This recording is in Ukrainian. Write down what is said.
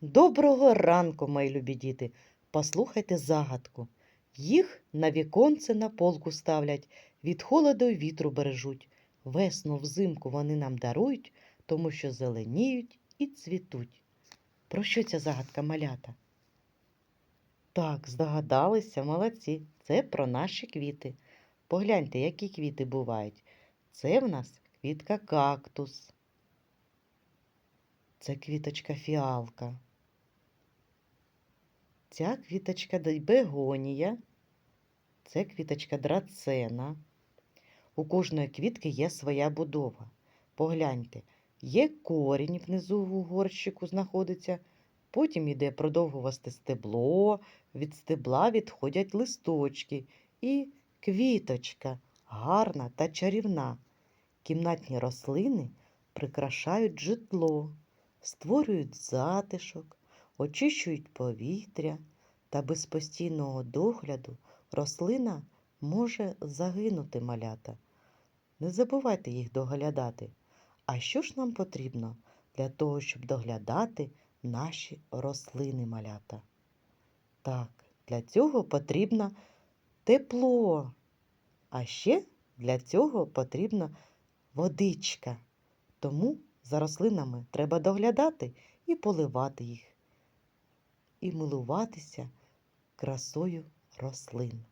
Доброго ранку, мої любі діти. Послухайте загадку. Їх на віконце на полку ставлять, від холоду й вітру бережуть. Весну взимку вони нам дарують, тому що зеленіють і цвітуть. Про що ця загадка малята? Так, здогадалися, молодці. Це про наші квіти. Погляньте, які квіти бувають. Це в нас квітка кактус. Це квіточка фіалка. Ця квіточка бегонія. Це квіточка драцена. У кожної квітки є своя будова. Погляньте, є корінь внизу в горщику знаходиться, потім йде продовгувасте стебло, від стебла відходять листочки і квіточка гарна та чарівна. Кімнатні рослини прикрашають житло, створюють затишок, очищують повітря та без постійного догляду рослина може загинути малята. Не забувайте їх доглядати. А що ж нам потрібно для того, щоб доглядати наші рослини малята? Так, для цього потрібно тепло. А ще для цього потрібна водичка. Тому за рослинами треба доглядати і поливати їх, і милуватися красою рослин.